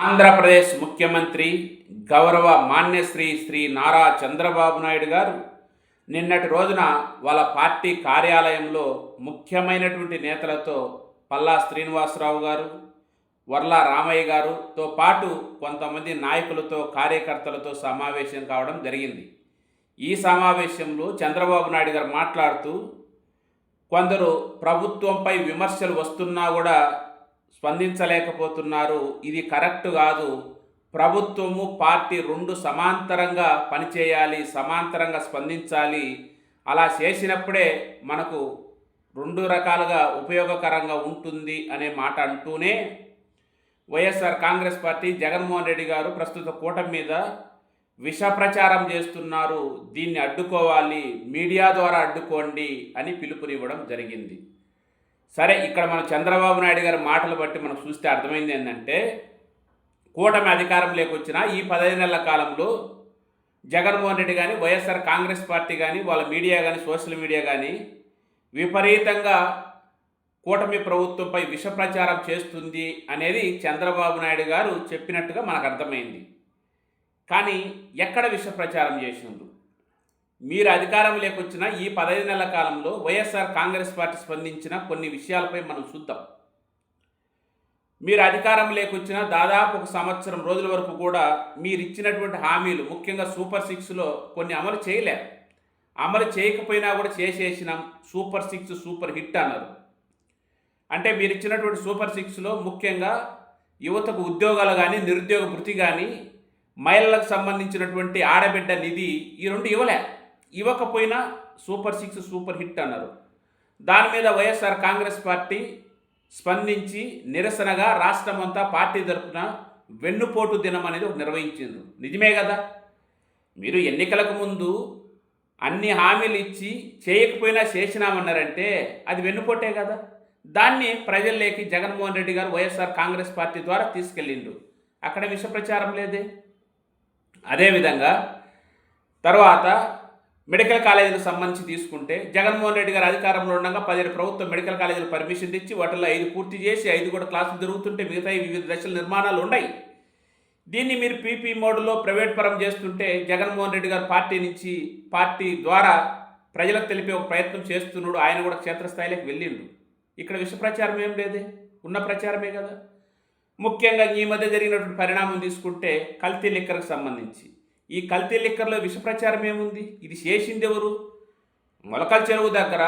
ఆంధ్రప్రదేశ్ ముఖ్యమంత్రి గౌరవ మాన్యశ్రీ శ్రీ నారా చంద్రబాబు నాయుడు గారు నిన్నటి రోజున వాళ్ళ పార్టీ కార్యాలయంలో ముఖ్యమైనటువంటి నేతలతో పల్లా శ్రీనివాసరావు గారు వర్ల రామయ్య గారుతో పాటు కొంతమంది నాయకులతో కార్యకర్తలతో సమావేశం కావడం జరిగింది. ఈ సమావేశంలో చంద్రబాబు నాయుడు గారు మాట్లాడుతూ కొందరు ప్రభుత్వంపై విమర్శలు వస్తున్నా కూడా స్పందించలేకపోతున్నారు. ఇది కరెక్ట్ కాదు. ప్రభుత్వము పార్టీ రెండు సమాంతరంగా పనిచేయాలి సమాంతరంగా స్పందించాలి. అలా చేసినప్పుడే మనకు రెండు రకాలుగా ఉపయోగకరంగా ఉంటుంది అనే మాట అంటూనే వైఎస్ఆర్ కాంగ్రెస్ పార్టీ జగన్మోహన్ రెడ్డి గారు ప్రస్తుత కూటమి మీద విష ప్రచారం చేస్తున్నారు. దీన్ని అడ్డుకోవాలి మీడియా ద్వారా అడ్డుకోండి అని పిలుపునివ్వడం జరిగింది. సరే ఇక్కడ మన చంద్రబాబు నాయుడు గారి మాటలు బట్టి మనం చూస్తే అర్థమైంది ఏంటంటే కూటమి అధికారం లేకొచ్చిన ఈ పదహైదు నెలల కాలంలో జగన్మోహన్ రెడ్డి కానీ వైఎస్ఆర్ కాంగ్రెస్ పార్టీ కానీ వాళ్ళ మీడియా కానీ సోషల్ మీడియా కానీ విపరీతంగా కూటమి ప్రభుత్వంపై విష ప్రచారం చేస్తుంది అనేది చంద్రబాబు నాయుడు గారు చెప్పినట్టుగా మనకు అర్థమైంది. కానీ ఎక్కడ విష ప్రచారం చేసినారు మీరు అధికారం లేకొచ్చిన ఈ పదహైదు నెలల కాలంలో వైఎస్ఆర్ కాంగ్రెస్ పార్టీ స్పందించిన కొన్ని విషయాలపై మనం చూద్దాం. మీరు అధికారం లేకొచ్చిన దాదాపు ఒక సంవత్సరం రోజుల వరకు కూడా మీరు ఇచ్చినటువంటి హామీలు ముఖ్యంగా సూపర్ సిక్స్లో కొన్ని అమలు చేయలేరు అమలు చేయకపోయినా కూడా చేసేసినాం సూపర్ సిక్స్ సూపర్ హిట్ అన్నారు. అంటే మీరు ఇచ్చినటువంటి సూపర్ సిక్స్లో ముఖ్యంగా యువతకు ఉద్యోగాలు కానీ నిరుద్యోగ భృతి కానీ మహిళలకు సంబంధించినటువంటి ఆడబిడ్డ నిధి ఈ రెండు ఇవ్వలే. ఇవ్వకపోయినా సూపర్ సిక్స్ సూపర్ హిట్ అన్నారు. దాని మీద వైఎస్ఆర్ కాంగ్రెస్ పార్టీ స్పందించి నిరసనగా రాష్ట్రమంతా పార్టీ తరఫున వెన్నుపోటు దినం అనేది ఒక నిర్వహించింది నిజమే కదా? మీరు ఎన్నికలకు ముందు అన్ని హామీలు ఇచ్చి చేయకపోయినా చేసినామన్నారంటే అది వెన్నుపోటే కదా? దాన్ని ప్రజల్లోకి జగన్మోహన్ రెడ్డి గారు వైఎస్ఆర్ కాంగ్రెస్ పార్టీ ద్వారా తీసుకెళ్ళిండు అక్కడ విష ప్రచారం లేదే. అదేవిధంగా తర్వాత మెడికల్ కాలేజీలకు సంబంధించి తీసుకుంటే జగన్మోహన్ రెడ్డి గారు అధికారంలో ఉండగా పదిహేడు ప్రభుత్వం మెడికల్ కాలేజీలు పర్మిషన్ ఇచ్చి వాటిల్లో ఐదు పూర్తి చేసి ఐదు కూడా క్లాసులు జరుగుతుంటే మిగతా వివిధ దశల నిర్మాణాలు ఉన్నాయి. దీన్ని మీరు పీపీ మోడ్లో ప్రైవేట్ పరం చేస్తుంటే జగన్మోహన్ రెడ్డి గారు పార్టీ నుంచి పార్టీ ద్వారా ప్రజలకు తెలిపే ఒక ప్రయత్నం చేస్తున్నాడు. ఆయన కూడా క్షేత్రస్థాయిలోకి వెళ్ళిండు. ఇక్కడ విష ప్రచారం ఏం లేదే? ఉన్న ప్రచారమే కదా. ముఖ్యంగా ఈ మధ్య జరిగినటువంటి పరిణామం తీసుకుంటే కల్తీ లిక్కర్కి సంబంధించి. ఈ కల్తీ లిక్కర్లో విష ప్రచారం ఏముంది? ఇది చేసింది ఎవరు? మొలకల చెరువు దగ్గర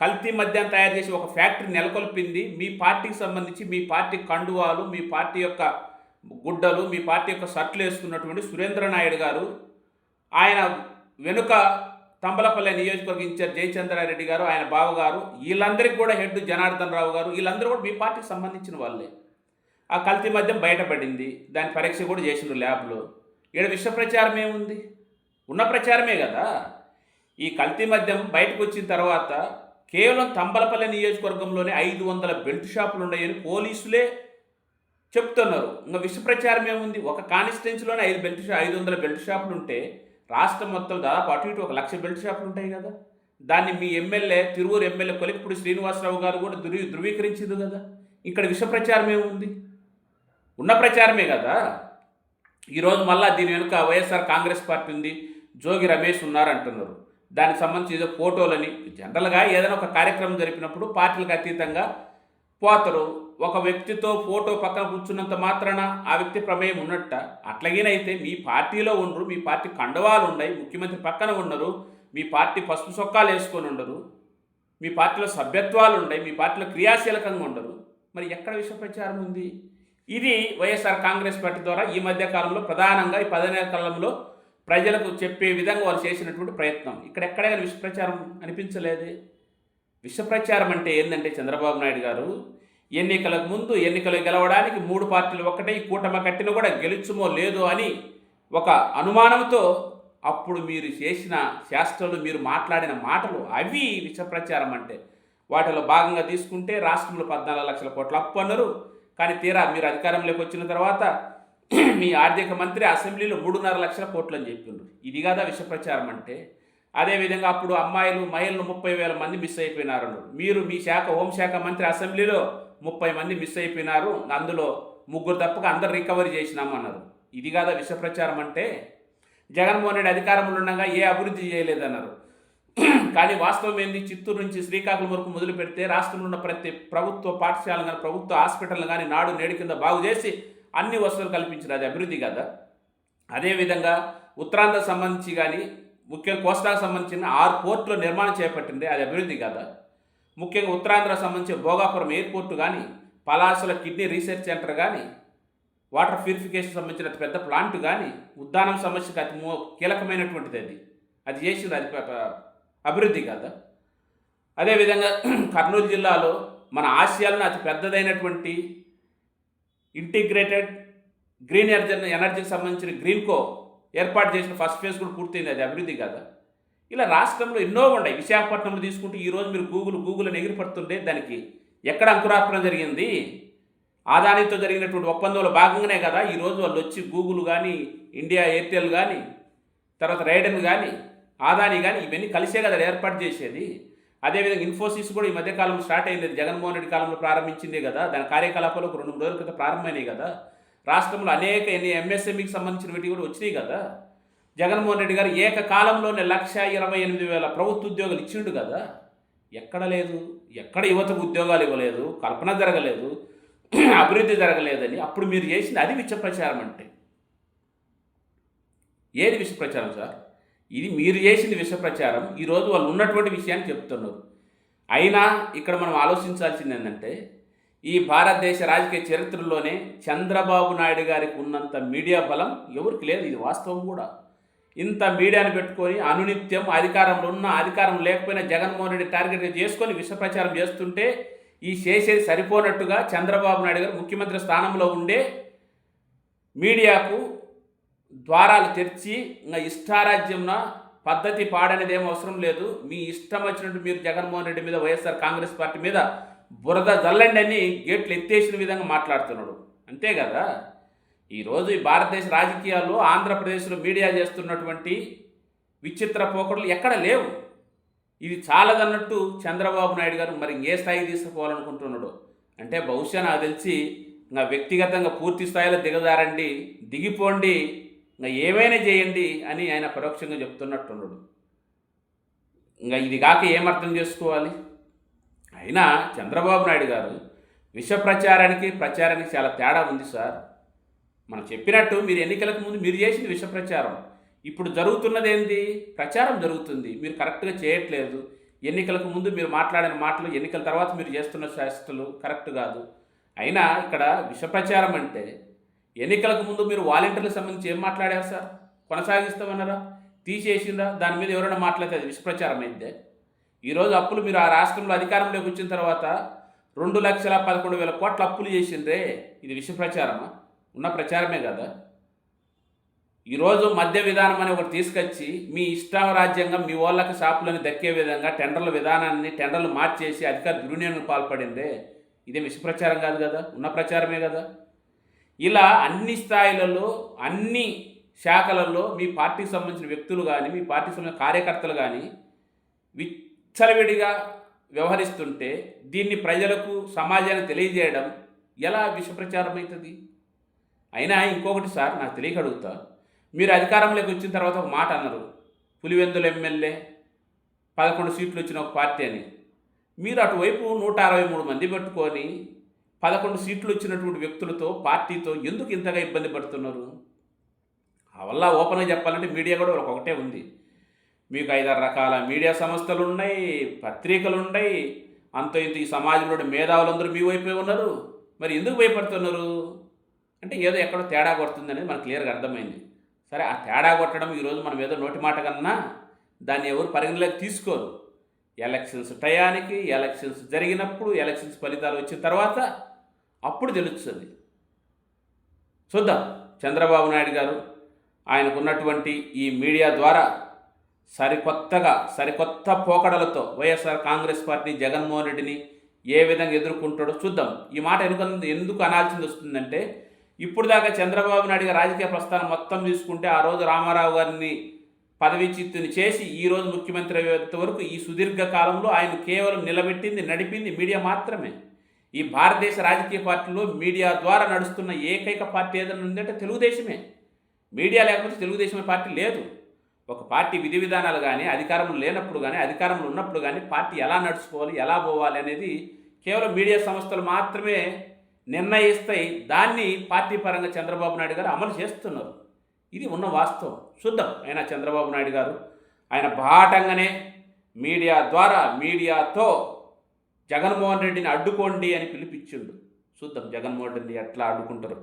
కల్తీ మద్యం తయారు చేసి ఒక ఫ్యాక్టరీ నెలకొల్పింది. మీ పార్టీకి సంబంధించి మీ పార్టీ కండువాలు మీ పార్టీ యొక్క గుడ్డలు మీ పార్టీ యొక్క షర్ట్లు వేసుకున్నటువంటి సురేంద్ర నాయుడు గారు ఆయన వెనుక తంబలపల్లి నియోజకవర్గ ఇన్ఛార్జ్ జయచంద్రారెడ్డి గారు ఆయన బావగారు వీళ్ళందరికీ కూడా హెడ్ జనార్దన్ రావు గారు వీళ్ళందరూ కూడా మీ పార్టీకి సంబంధించిన వాళ్ళే. ఆ కల్తీ మద్యం బయటపడింది. దాని పరీక్ష కూడా చేసిండ్రు ల్యాబ్లో. ఇక్కడ విష ప్రచారం ఏముంది ఉన్న ప్రచారమే కదా. ఈ కల్తీ మద్యం బయటకు వచ్చిన తర్వాత కేవలం తంబలపల్లి నియోజకవర్గంలోనే ఐదు వందల బెల్ట్ షాపులు ఉన్నాయని పోలీసులే చెప్తున్నారు. ఇంకా విష ప్రచారం ఏముంది ఒక కాన్స్టిట్యున్సీలోనే ఐదు బెల్ట్ షా ఐదు వందల బెల్ట్ షాపులు ఉంటే రాష్ట్రం మొత్తం దాదాపు అటు ఇటు ఒక లక్ష బెల్ట్ షాపులు ఉంటాయి కదా. దాన్ని మీ ఎమ్మెల్యే తిరువూరు ఎమ్మెల్యే కొలికిపూడి శ్రీనివాసరావు గారు కూడా ధృవీ ధృవీకరించింది కదా. ఇక్కడ విష ప్రచారం ఏముంది ఉన్న ప్రచారమే కదా. ఈరోజు మళ్ళా దీని వెనుక వైఎస్ఆర్ కాంగ్రెస్ పార్టీ ఉంది. జోగి రమేష్ ఉన్నారంటున్నారు. దానికి సంబంధించి ఏదో ఫోటోలని జనరల్గా ఏదైనా ఒక కార్యక్రమం జరిపినప్పుడు పార్టీలకు అతీతంగా పోతారు. ఒక వ్యక్తితో ఫోటో పక్కన కూర్చున్నంత మాత్రాన ఆ వ్యక్తి ప్రమేయం ఉన్నట్ట. అట్లాగేనైతే మీ పార్టీలో ఉండరు మీ పార్టీ కండవాలు ఉన్నాయి ముఖ్యమంత్రి పక్కన ఉండరు మీ పార్టీ పసుపు సొక్కాలు వేసుకొని ఉండరు మీ పార్టీలో సభ్యత్వాలు ఉన్నాయి మీ పార్టీలో క్రియాశీలకంగా ఉండరు. మరి ఎక్కడ విష ప్రచారం ఉంది? ఇది వైఎస్ఆర్ కాంగ్రెస్ పార్టీ ద్వారా ఈ మధ్య కాలంలో ప్రధానంగా ఈ పదనే కాలంలో ప్రజలకు చెప్పే విధంగా వాళ్ళు చేసినటువంటి ప్రయత్నం. ఇక్కడ ఎక్కడైనా విషప్రచారం అనిపించలేదు? విషప్రచారం అంటే ఏంటంటే చంద్రబాబు నాయుడు గారు ఎన్నికలకు ముందు ఎన్నికలు గెలవడానికి మూడు పార్టీలు ఒక్కటే ఈ కూటమి కట్టిన కూడా గెలుచుమో లేదో అని ఒక అనుమానంతో అప్పుడు మీరు చేసిన శాస్త్రాలు మీరు మాట్లాడిన మాటలు అవి విషప్రచారం అంటే. వాటిలో భాగంగా తీసుకుంటే రాష్ట్రంలో పద్నాలుగు లక్షల కోట్ల అప్పు అన్నారు. కానీ తీరా మీరు అధికారంలోకి వచ్చిన తర్వాత మీ ఆర్థిక మంత్రి అసెంబ్లీలో మూడున్నర లక్షల కోట్లు అని చెప్పిండ్రు ఇది కాదా విష ప్రచారం అంటే? అదేవిధంగా అప్పుడు అమ్మాయిలు మహిళలు ముప్పై వేల మంది మిస్ అయిపోయినారు మీరు మీ శాఖ హోంశాఖ మంత్రి అసెంబ్లీలో ముప్పై మంది మిస్ అయిపోయినారు. అందులో ముగ్గురు తప్పక అందరు రికవరీ చేసినామన్నారు ఇది కాదా విష ప్రచారం అంటే? జగన్మోహన్ రెడ్డి అధికారంలో ఉండగా ఏ అభివృద్ధి చేయలేదన్నారు. కానీ వాస్తవం ఏంది? చిత్తూరు నుంచి శ్రీకాకుళం వరకు మొదలు పెడితే రాష్ట్రంలో ఉన్న ప్రతి ప్రభుత్వ పాఠశాలలు కానీ ప్రభుత్వ హాస్పిటల్ కానీ నాడు నేడు కింద బాగు చేసి అన్ని వసతులు కల్పించిన అది అభివృద్ధి కదా? అదేవిధంగా ఉత్తరాంధ్ర సంబంధించి కానీ ముఖ్యంగా కోస్తాకు సంబంధించిన ఆరు పోర్టుల నిర్మాణం చేపట్టింది. అది అభివృద్ధి కదా? ముఖ్యంగా ఉత్తరాంధ్ర సంబంధించిన భోగాపురం ఎయిర్పోర్ట్ కానీ పలాసల కిడ్నీ రీసెర్చ్ సెంటర్ కానీ వాటర్ ప్యూరిఫికేషన్ సంబంధించిన అతి పెద్ద ప్లాంట్ కానీ ఉద్దానం సమస్యకు అతి కీలకమైనటువంటిది అది. అది చేసింది అది అభివృద్ధి కదా? అదేవిధంగా కర్నూలు జిల్లాలో మన ఆసియాలో అతి పెద్దదైనటువంటి ఇంటిగ్రేటెడ్ గ్రీన్ ఎనర్జీ ఎనర్జీకి సంబంధించిన గ్రీన్కో ఏర్పాటు చేసిన ఫస్ట్ ఫేజ్ కూడా పూర్తయింది. అది అభివృద్ధి కదా? ఇలా రాష్ట్రంలో ఎన్నో ఉన్నాయి. విశాఖపట్నంలో తీసుకుంటే ఈరోజు మీరు గూగుల్ గూగుల్ అని ఎగిరిపడుతుంటే దానికి ఎక్కడ అంకురార్పణ జరిగింది? ఆదానితో జరిగినటువంటి ఒప్పందంలో భాగంగానే కదా ఈరోజు వాళ్ళు వచ్చి గూగుల్ కానీ ఇండియా ఎయిర్టెల్ కానీ తర్వాత రైడన్ కానీ ఆదాని కానీ ఇవన్నీ కలిసే కదా ఏర్పాటు చేసేది. అదేవిధంగా ఇన్ఫోసిస్ కూడా ఈ మధ్యకాలంలో స్టార్ట్ అయింది. జగన్మోహన్ రెడ్డి కాలంలో ప్రారంభించిందే కదా. దాని కార్యకలాపాలు ఒక రెండు మూడు రోజుల క్రితం ప్రారంభమైనాయి కదా. రాష్ట్రంలో అనేక ఎన్ని ఎంఎస్ఎంఈకి సంబంధించిన వీటి కూడా వచ్చినాయి కదా. జగన్మోహన్ రెడ్డి గారు ఏకకాలంలోనే లక్ష ఇరవై ఎనిమిది వేల ప్రభుత్వ ఉద్యోగాలు ఇచ్చిండు కదా. ఎక్కడ లేదు. ఎక్కడ యువతకు ఉద్యోగాలు ఇవ్వలేదు. కల్పన జరగలేదు. అభివృద్ధి జరగలేదని అప్పుడు మీరు చేసింది అది విష ప్రచారం అంటే. ఏది విష ప్రచారం సార్? ఇది మీరు చేసింది విషప్రచారం ఈరోజు వాళ్ళు ఉన్నటువంటి విషయాన్ని చెప్తున్నారు. అయినా ఇక్కడ మనం ఆలోచించాల్సింది ఏంటంటే ఈ భారతదేశ రాజకీయ చరిత్రలోనే చంద్రబాబు నాయుడు గారికి ఉన్నంత మీడియా బలం ఎవరికి లేదు. ఇది వాస్తవం కూడా. ఇంత మీడియాను పెట్టుకొని అనునిత్యం అధికారంలో ఉన్న అధికారం లేకపోయినా జగన్మోహన్ రెడ్డి టార్గెట్ చేసుకొని విషప్రచారం చేస్తుంటే ఈ చేసేది సరిపోనట్టుగా చంద్రబాబు నాయుడు గారు ముఖ్యమంత్రి స్థానంలో ఉండే మీడియాకు ద్వారాలు తెరిచి ఇంకా ఇష్టారాజ్యంన పద్ధతి పాడనేది ఏం అవసరం లేదు. మీ ఇష్టం వచ్చినట్టు మీరు జగన్మోహన్ రెడ్డి మీద వైఎస్ఆర్ కాంగ్రెస్ పార్టీ మీద బురద జల్లండి అని గేట్లు ఎత్తేసిన విధంగా మాట్లాడుతున్నాడు. అంతే కదా? ఈరోజు ఈ భారతదేశ రాజకీయాల్లో ఆంధ్రప్రదేశ్లో మీడియా చేస్తున్నటువంటి విచిత్ర పోకడలు ఎక్కడ లేవు. ఇది చాలదన్నట్టు చంద్రబాబు నాయుడు గారు మరి ఏ స్థాయి తీసుకుపోవాలనుకుంటున్నాడు? అంటే బహుశా నాకు తెలిసి నా వ్యక్తిగతంగా పూర్తి స్థాయిలో దిగజారండి దిగిపోండి ఇంకా ఏమైనా చేయండి అని ఆయన పరోక్షంగా చెప్తున్నట్టున్నాడు ఇంకా ఇది కాక ఏమర్థం చేసుకోవాలి? అయినా చంద్రబాబు నాయుడు గారు విష ప్రచారానికి ప్రచారానికి చాలా తేడా ఉంది సార్. మనం చెప్పినట్టు మీరు ఎన్నికలకు ముందు మీరు చేసింది విష ప్రచారం ఇప్పుడు జరుగుతున్నది ఏంది ప్రచారం జరుగుతుంది. మీరు కరెక్ట్గా చేయట్లేదు. ఎన్నికలకు ముందు మీరు మాట్లాడిన మాటలు ఎన్నికల తర్వాత మీరు చేస్తున్న శాస్త్రాలు కరెక్ట్ కాదు. అయినా ఇక్కడ విష ప్రచారం అంటే ఎన్నికలకు ముందు మీరు వాలంటీర్లకు సంబంధించి ఏం మాట్లాడారు సార్? కొనసాగిస్తామన్నారా? తీసేసిందా దాని మీద ఎవరైనా మాట్లాడితే అది విష అయితే ఈరోజు అప్పులు మీరు ఆ రాష్ట్రంలో అధికారంలోకి వచ్చిన తర్వాత రెండు లక్షల పదకొండు వేల కోట్ల అప్పులు చేసిండ్రే. ఇది విషప్రచారమా ఉన్న ప్రచారమే కదా. ఈరోజు మద్య విధానం అని ఒకటి తీసుకొచ్చి మీ ఇష్టం రాజ్యంగా మీ వాళ్ళకి షాపులను దక్కే విధంగా టెండర్ల విధానాన్ని టెండర్లు మార్చేసి అధికార దుర్వినియోగం పాల్పడిందే. ఇదే విషప్రచారం కాదు కదా. ఉన్న ప్రచారమే కదా. ఇలా అన్ని స్థాయిలలో అన్ని శాఖలలో మీ పార్టీకి సంబంధించిన వ్యక్తులు కానీ మీ పార్టీకి సంబంధించిన కార్యకర్తలు కానీ విచ్చలవిడిగా వ్యవహరిస్తుంటే దీన్ని ప్రజలకు సమాజానికి తెలియజేయడం ఎలా విషప్రచారం అవుతుంది అయినా ఇంకొకటి సార్ నాకు తెలియక అడుగుతా మీరు అధికారంలోకి వచ్చిన తర్వాత ఒక మాట అన్నారు. పులివెందుల ఎమ్మెల్యే పదకొండు సీట్లు వచ్చిన ఒక పార్టీ అని. మీరు అటువైపు నూట అరవై మూడు మంది పెట్టుకొని పదకొండు సీట్లు వచ్చినటువంటి వ్యక్తులతో పార్టీతో ఎందుకు ఇంతగా ఇబ్బంది పడుతున్నారు? ఆ వల్ల ఓపెన్గా చెప్పాలంటే మీడియా కూడా ఒకటే ఉంది. మీకు ఐదారు రకాల మీడియా సంస్థలు ఉన్నాయి పత్రికలు ఉన్నాయి అంత ఇంత ఈ సమాజంలో మేధావులందరూ మీ వైపే ఉన్నారు. మరి ఎందుకు భయపడుతున్నారు? అంటే ఏదో ఎక్కడో తేడా కొడుతుంది అనేది మనకు క్లియర్గా అర్థమైంది. సరే ఆ తేడా కొట్టడం ఈరోజు మనం ఏదో నోటి మాట కన్నా దాన్ని ఎవరు పరిగణలోకి తీసుకోరు. ఎలక్షన్స్ టయానికి ఎలక్షన్స్ జరిగినప్పుడు ఎలక్షన్స్ ఫలితాలు వచ్చిన తర్వాత అప్పుడు తెలుస్తుంది. చూద్దాం. చంద్రబాబు నాయుడు గారు ఆయనకున్నటువంటి ఈ మీడియా ద్వారా సరికొత్తగా సరికొత్త పోకడలతో వైఎస్ఆర్ కాంగ్రెస్ పార్టీ జగన్మోహన్ రెడ్డిని ఏ విధంగా ఎదుర్కొంటాడో చూద్దాం. ఈ మాట ఎందుకు ఎందుకు అనాల్సింది వస్తుందంటే ఇప్పుడు దాకా చంద్రబాబు నాయుడు రాజకీయ ప్రస్థానం మొత్తం తీసుకుంటే ఆ రోజు రామారావు గారిని పదవి చిత్తుని చేసి ఈ రోజు ముఖ్యమంత్రి అయ్యేంత వరకు ఈ సుదీర్ఘ కాలంలో ఆయన కేవలం నిలబెట్టింది నడిపింది మీడియా మాత్రమే. ఈ భారతదేశ రాజకీయ పార్టీలో మీడియా ద్వారా నడుస్తున్న ఏకైక పార్టీ ఏదైనా ఉందంటే తెలుగుదేశమే. మీడియా లేకపోతే తెలుగుదేశమే పార్టీ లేదు. ఒక పార్టీ విధి విధానాలు కానీ అధికారంలో లేనప్పుడు కానీ అధికారంలో ఉన్నప్పుడు కానీ పార్టీ ఎలా నడుచుకోవాలి ఎలా పోవాలి అనేది కేవలం మీడియా సంస్థలు మాత్రమే నిర్ణయిస్తాయి. దాన్ని పార్టీ పరంగా చంద్రబాబు నాయుడు గారు అమలు చేస్తున్నారు. ఇది ఉన్న వాస్తవం. చూద్దాం. ఆయన చంద్రబాబు నాయుడు గారు ఆయన బాటంగానే మీడియా ద్వారా మీడియాతో జగన్మోహన్ రెడ్డిని అడ్డుకోండి అని పిలిపించిండు. చూద్దాం జగన్మోహన్ రెడ్డి ఎట్లా అడ్డుకుంటారు